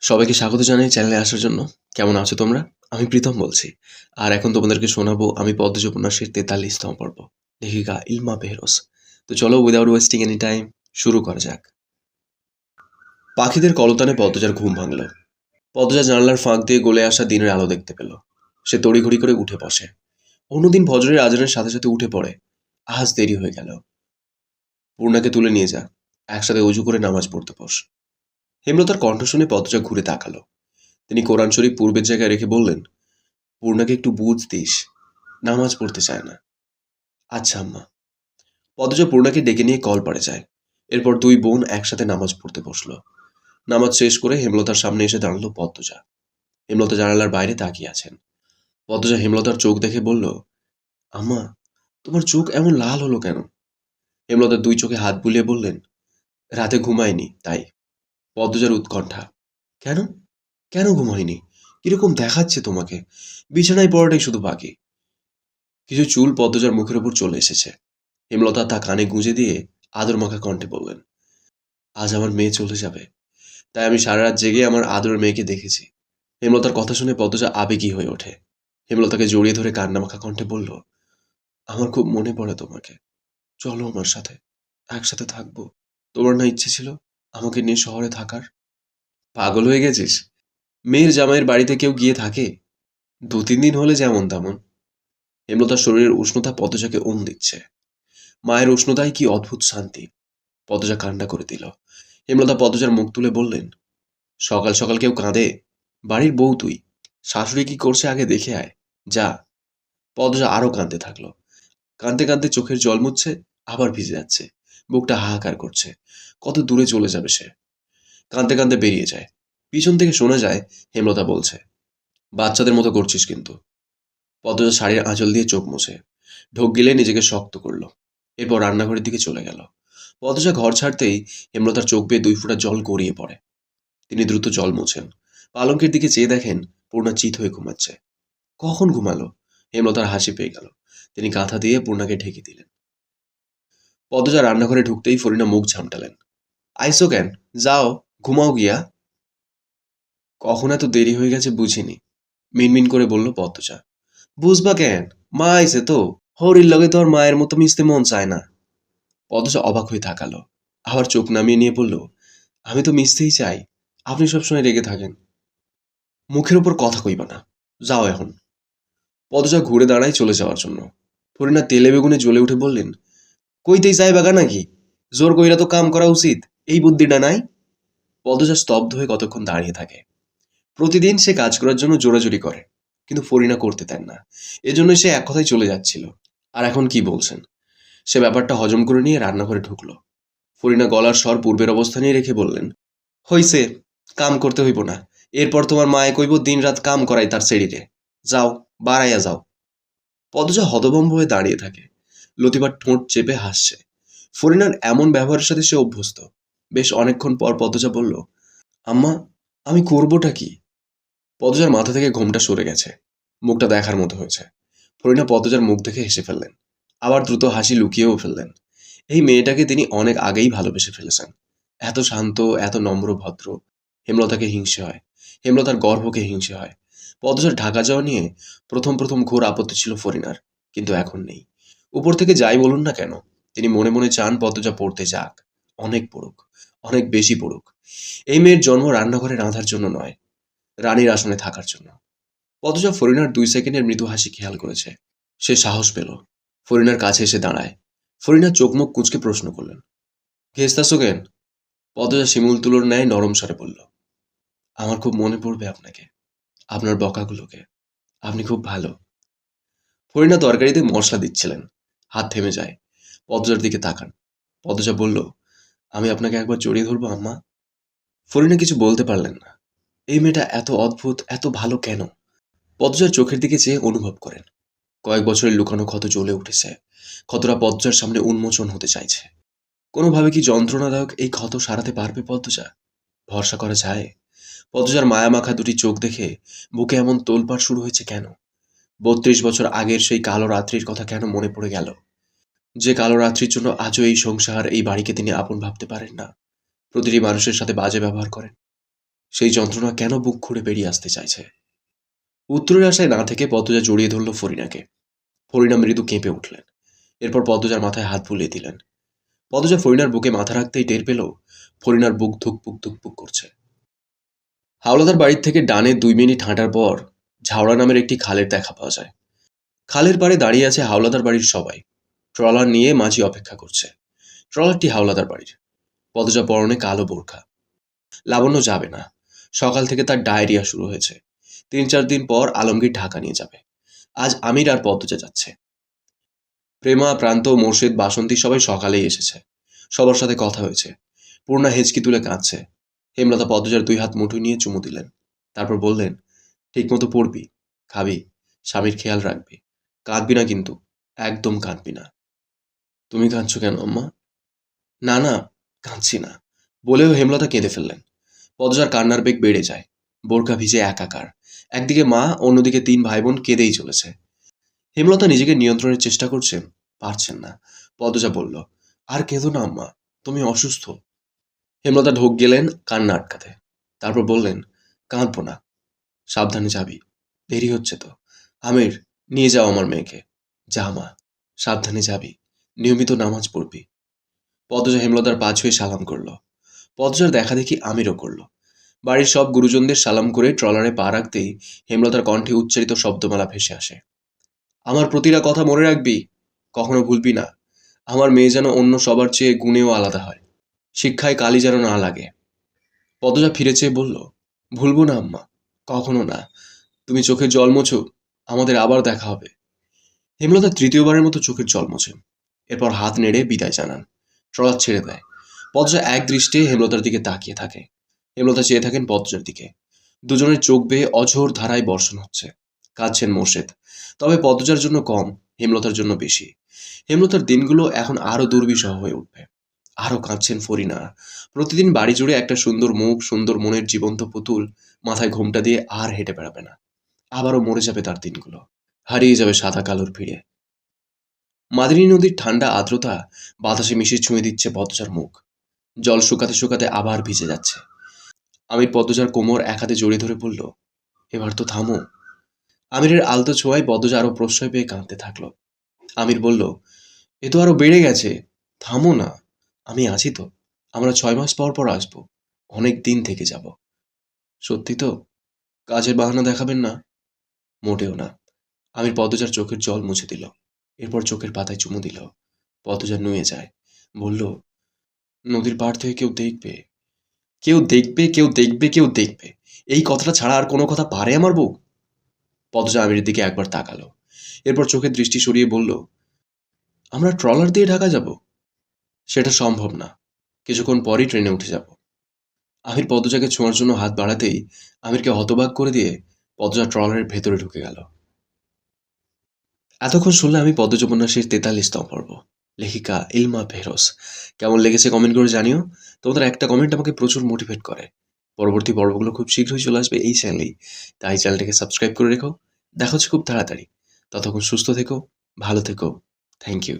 সবাইকে স্বাগত জানাই চ্যানেলে আসার জন্য। কেমন আছো তোমরা? আমি প্রীতম বলছি। আর এখন তোমাদেরকে শোনাবো আমি পদ্মজ উপন্যাসের তেতাল্লিশতম পর্ব, লেখিকা ইলমা বেহরোস। তো চলো উইদাউট ওয়েস্টিং এনি টাইম শুরু করা যাক। পাখিদের কলতানে পদ্মজার ঘুম ভাঙল। পদ্মজা জানালার ফাঁক দিয়ে গলে আসা দিনের আলো দেখতে পেল। সে তড়িঘড়ি করে উঠে বসে। অন্যদিন ভজরের আজানের সাথে সাথে উঠে পড়ে। আজ দেরি হয়ে গেল। পূর্ণাকে তুলে নিয়ে যা। একসাথে উজু করে নামাজ পড়তে বস। হেমলতার কণ্ঠ শুনে পদজা ঘুরে তাকালো। তিনি কোরআন শরীফ পূর্বের জায়গায় রেখে বললেন, পূর্ণাকে একটু বুঝ দিস, নামাজ পড়তে চায় না। আচ্ছা আম্মা। পদজা পূর্ণাকে ডেকে নিয়ে কল পাড়ে যায়। এরপর দুই বোন একসাথে নামাজ পড়তে বসল। নামাজ শেষ করে হেমলতার সামনে এসে দাঁড়াল পদ্মজা। হেমলতা জানালার বাইরে তাকিয়ে আছেন। পদ্মজা হেমলতার চোখ দেখে বলল, আম্মা, তোমার চোখ এমন লাল হলো কেন? হেমলতার দুই চোখে হাত বুলিয়ে বললেন, রাতে ঘুমায়নি, তাই। পদ্মজার উৎকণ্ঠা। কেন? কেন ঘুমায়নি কীরকম দেখাচ্ছে তোমাকে? বিছানায় পড়াটাই শুধু বাকি। কিছু চুল পদ্মজার মুখের উপর চলে এসেছে। হেমলতা তা কানে গুঁজে দিয়ে আদর মাখা কণ্ঠে বললেন, আজ আমার মেয়ে চলে যাবে। তাই আমি সারা রাত জেগে আমার আদরের মেয়েকে দেখেছি। হেমলতার কথা শুনে পদ্মজা আবেগী হয়ে ওঠে। হেমলতাকে জড়িয়ে ধরে কান্না মাখা কণ্ঠে বলল, আমার খুব মনে পড়ে তোমাকে। চলো আমার সাথে। একসাথে থাকব। তোমার না ইচ্ছে ছিল? আমাকে নিয়ে শহরে থাকার? পাগল হয়ে গেছিস? মেয়ের জামাইয়ের বাড়িতে কেউ গিয়ে থাকে? দু তিন দিন হলে যেমন তেমন। হেমলতার শরীরের উষ্ণতা পদজাকে ওম দিচ্ছে। মায়ের উষ্ণতায় কি অদ্ভুত শান্তি? পদজা কান্না করে দিল। হেমলতা পদজার মুখ তুলে বললেন, সকাল সকাল কেউ কাঁদে? বাড়ির বউ তুই। শাশুড়ি কি করছে আগে দেখে আয়। যা। পদজা আরও কাঁদতে থাকল। কাঁদতে কাঁদতে চোখের জল মুছছে, আবার ভিজে যাচ্ছে। বুকটা হাহাকার করছে। কত দূরে চলে যাবে সে? কাঁদতে কাঁদতে বেরিয়ে যায়। পিছন থেকে শোনা যায়, হেমলতা বলছে, বাচ্চাদের মতো করছিস কিন্তু। পদ্মজা শাড়ির আঁচল দিয়ে চোখ মুছে, ঢোক গিলে নিজেকে শক্ত করল, এরপর রান্নাঘরের দিকে চলে গেল। পদ্মজা ঘর ছাড়তেই হেমলতার চোখ বেয়ে দুই ফোঁটা জল গড়িয়ে পড়ে। তিনি দ্রুত জল মুছেন। পালঙ্কের দিকে চেয়ে দেখেন পূর্ণা চিত হয়ে ঘুমাচ্ছে। কখন ঘুমালো? হেমলতার হাসি পেয়ে গেল। তিনি কাঁথা দিয়ে পূর্ণাকে ঢেকে দিলেন। পদ্মজা রান্নাঘরে ঢুকতেই ফরিনা মুখ ঝামটালেন। আইসো কেন? যাও, ঘুমাও গিয়া। কখন এত দেরি হয়ে গেছে বুঝিনি, মিনমিন করে বলল পদ্মজা। বুঝবা কেন? মা আইসে তো। হরির লগে তোর মায়ের মতো মিশতে মন চায় না। পদ্মজা অবাক হয়ে থাকালো আবার চোখ নামিয়ে নিয়ে বলল, আমি তো মিশতেই চাই। আপনি সবসময় রেগে থাকেন। মুখের উপর কথা কইবা না। যাও এখন। পদজা ঘুরে দাঁড়ায় চলে যাওয়ার জন্য। ফরিনা তেলে বেগুনে জ্বলে উঠে বললেন কইতেই চাই বাগা নাকি? জোর কইরা তো কাম করা উচিত। এই বুদ্ধিটা নাই? পদজা স্তব্ধ হয়ে কতক্ষণ দাঁড়িয়ে থাকে। প্রতিদিন সে কাজ করার জন্য জোরাজুরি করে, কিন্তু ফরিনা করতে দেন না। এজন্য সে এক কথায় চলে যাচ্ছিল। আর এখন কি বলছেন? সে ব্যাপারটা হজম করে নিয়ে রান্নাঘরে ঢুকলো। ফরিনা গলার স্বর পূর্বের অবস্থানেই রেখে বললেন, হইছে, কাম করতে হইব না। এরপর তোমার মায়ে কইব দিন রাত কাম করাই তার শরীরে যাও, বাড়াইয়া যাও। পদজা হতভম্ব হয়ে দাঁড়িয়ে থাকে। লতিবার ঠোঁট চেপে হাসছে। ফরিনার এমন ব্যবহারের সাথে সে অভ্যস্ত। বেশ অনেকক্ষণ পর পদজা বলল, আম্মা, আমি করবোটা কি? পদজার মাথা থেকে ঘোমটা সরে গেছে। মুখটা দেখার মতো হয়েছে। ফরিনা পদজার মুখ দেখে হেসে ফেললেন। আবার দ্রুত হাসি লুকিয়েও ফেললেন। এই মেয়েটাকে তিনি অনেক আগেই ভালোবেসে ফেলেছেন। এত শান্ত, এত নম্র, ভদ্র। হেমলতাকে হিংসে হয়। হেমলতার গর্ভকে হিংসে হয়। পদজার ঢাকা যাওয়া নিয়ে প্রথম প্রথম ঘোর আপত্তি ছিল ফরিনার, কিন্তু এখন নেই। উপর থেকে যাই বলুন না কেন, তিনি মনে মনে চান পদ্মজা পড়তে যাক। অনেক পড়ুক, অনেক বেশি পড়ুক। এই মেয়ের জন্ম রান্নাঘরে রাঁধার জন্য নয়, রানীর আসনে থাকার জন্য। পদ্মজা ফরিনার দুই সেকেন্ডের মৃদু হাসি খেয়াল করেছে। সে সাহস পেল। ফরিনার কাছে এসে দাঁড়ায়। ফরিনা চোখ মুখ কুচকে প্রশ্ন করলেন ঘেস্তাসো কেন? পদ্মজা শিমুল তুলোর ন্যায় নরম স্বরে বলল, আমার খুব মনে পড়বে আপনাকে, আপনার বকাগুলোকে। আপনি খুব ভালো। ফরিনা তরকারিতে মশলা দিচ্ছিলেন। হাত থেমে যায়। পদ্মজার দিকে তাকান। পদ্মজা বলল, আমি আপনাকে একবার জড়িয়ে ধরবো, আম্মা? ফরিনা কিছু বলতে পারলেন না। এই মেয়েটা এত অদ্ভুত, এত ভালো কেন? পদ্মজার চোখের দিকে চেয়ে অনুভব করেন। কয়েক বছরের লুকানো ক্ষত জ্বলে উঠেছে। ক্ষতটা পদ্মজার সামনে উন্মোচন হতে চাইছে। কোনোভাবে কি যন্ত্রণাদায়ক এই ক্ষত সারাতে পারবে পদ্মজা? ভরসা করা যায়? পদ্মজার মায়ামাখা দুটি চোখ দেখে বুকে এমন তোলপাড় শুরু হয়েছে কেন? বত্রিশ বছর আগের সেই কালো রাত্রির কথা কেন মনে পড়ে গেল? যে কালো রাত্রির জন্য আজও এই সংসার, এই বাড়িকে তিনি আপন ভাবতে পারেন না। প্রতিটি মানুষের সাথে বাজে ব্যবহার করেন। সেই যন্ত্রণা কেন বুক খুঁড়ে বেরিয়ে আসতে চাইছে? উত্তরের আশায় না থেকে পদ্মজা জড়িয়ে ধরল ফরিনাকে। ফরিনা মৃদু কেঁপে উঠলেন। এরপর পদ্মজার মাথায় হাত বুলিয়ে দিলেন। পদ্মজা ফরিনার বুকে মাথা রাখতেই টের পেল, ফরিনার বুক ধুকপুক ধুকপুক করছে। হাওলাদার বাড়ির থেকে ডানে দুই মিনিট হাঁটার পর ঝাওড়া নামের একটি খালের দেখা পাওয়া যায়। খালের পাড়ে দাঁড়িয়ে আছে হাওলাদার বাড়ির সবাই। ট্রলার নিয়ে মাঝি অপেক্ষা করছে। ট্রলারটি হাওলাদার বাড়ির। পদজা পরনে কালো বোরখা। লাবণ্য যাবে না। সকাল থেকে তার ডায়রিয়া শুরু হয়েছে। তিন চার দিন পর আলমগীর ঢাকা নিয়ে যাবে। আজ আমির আর পদ্মজা যাচ্ছে। প্রেমা, প্রান্ত, মোর্শেদ, বাসন্তী সবাই সকালেই এসেছে। সবার সাথে কথা হয়েছে। পূর্ণা হেঁচকি তুলে কাঁদছে। হেমলতা পদ্মজার দুই হাত মুঠো নিয়ে চুমু দিলেন। তারপর বললেন ঠিকমতো পড়বি, খাবি, স্বামীর খেয়াল রাখবি। কাঁদবি না কিন্তু, একদম কাঁদবি না। তুমি কাঁদছো কেন, আম্মা? না না, কাঁদছি না। বলেও হেমলতা কেঁদে ফেললেন। পদজার কান্নার বেগ বেড়ে যায় বোরকা ভিজে একাকার। একদিকে মা, অন্যদিকে তিন ভাই বোন কেঁদেই চলেছে। হেমলতা নিজেকে নিয়ন্ত্রণের চেষ্টা করছেন পারছেন না। পদজা বলল, আর কেঁদো না, আম্মা, তুমি অসুস্থ। হেমলতা ঢোক গেলেন কান্না আটকাতে। তারপর বললেন, কাঁদবো না সাবধানে যাবি। দেরি হচ্ছে তো। আমির, নিয়ে যাও আমার মেয়েকে। যা মা, সাবধানে যাবি। নিয়মিত নামাজ পড়বি। পদজা হেমলতার পা ছুঁয়ে সালাম করল। পদজার দেখা দেখি আমিরও করল। বাড়ির সব গুরুজনদের সালাম করে ট্রলারে পা রাখতেই হেমলতার কণ্ঠে উচ্চারিত শব্দমালা ভেসে আসে। আমার প্রতিটা কথা মনে রাখবি? কখনো ভুলবি না। আমার মেয়ে যেন অন্য সবার চেয়ে গুণেও আলাদা হয়। শিক্ষায় কালি যেন না লাগে। পদজা ফিরে চেয়ে বলল, ভুলবো না আম্মা। কখনো না। তুমি চোখে জল মোছো, আমাদের আবার দেখা হবে। হেমলতা তৃতীয়বারের মতো চোখের জল মোছেন। এরপর হাত নেড়ে বিদায় জানান। ট্রলার ছেড়ে দেয়। পদ্মজা এক দৃষ্টে হেমলতার দিকে তাকিয়ে থাকে। হেমলতা চেয়ে থাকেন পদ্মজার দিকে। দুজনের চোখ বেয়ে অঝোর ধারায় বর্ষণ হচ্ছে। কাঁদছেন মোর্শেদ। তবে পদ্মজার জন্য কম, হেমলতার জন্য বেশি। হেমলতার দিনগুলো এখন আরও দুর্বিষহ হয়ে উঠবে। আরও কাঁদছেন ফরিনা। প্রতিদিন বাড়ি জুড়ে একটা সুন্দর মুখ, সুন্দর মনের জীবন্ত পুতুল মাথায় ঘোমটা দিয়ে আর হেঁটে বেড়াবে না। আবারও মরে যাবে তার দিনগুলো। হারিয়ে যাবে সাদা কালোর ভিড়ে। মাদিনী নদীর ঠান্ডা আর্দ্রতা বাতাসে মিশে ছুঁয়ে দিচ্ছে পদ্মজার মুখ। জল শুকাতে শুকাতে আবার ভিজে যাচ্ছে। আমির পদ্মজার কোমর এক হাতে জড়িয়ে ধরে বলল, এবার তো থামো। আমিরের আলতো ছোঁয়ায় পদ্মজা আরও প্রশ্রয় পেয়ে কাঁদতে থাকল। আমির বলল, এ তো আরও বেড়ে গেছে। থামো না। আমি আছি তো। আমরা ছয় মাস পর পর আসব। অনেক দিন থেকে যাব। সত্যি তো? কাজের বাহানা দেখাবেন না? মোটেও না। আমির পদ্মজার চোখের জল মুছে দিল। এরপর চোখের পাতায় চুমু দিল। পদ্মজা নুয়ে যায়। বলল, নদীর পাড় থেকে কেউ দেখবে। কেউ দেখবে কেউ দেখবে কেউ দেখবে। এই কথাটা ছাড়া আর কোনো কথা পারে আমার বউ? পদ্মজা আমিরের দিকে একবার তাকালো। এরপর চোখের দৃষ্টি সরিয়ে বলল, আমরা ট্রলার দিয়ে ঢাকা যাব। সেটা সম্ভব না। কিছুক্ষণ পরই ট্রেনে উঠে যাব। আমির পদ্মজাকে ছোঁয়ার জন্য হাত বাড়াতেই আমিরকে হতবাক করে দিয়ে পদ্মজা ট্রলারের ভেতরে ঢুকে গেল। এতক্ষণ শুনলে আমি পদ্মজ উপন্যাসের তেতাল্লিশতম পর্ব, লেখিকা ইলমা ফেরোস কেমন লেগেছে কমেন্ট করে জানিও। তোমাদের একটা কমেন্ট আমাকে প্রচুর মোটিভেট করে। পরবর্তী পর্বগুলো খুব শীঘ্রই চলে আসবে এই চ্যানেলেই তাই চ্যানেলটাকে সাবস্ক্রাইব করে রেখো। দেখা খুব তাড়াতাড়ি। ততক্ষণ সুস্থ থেকো, ভালো থেকো। Thank you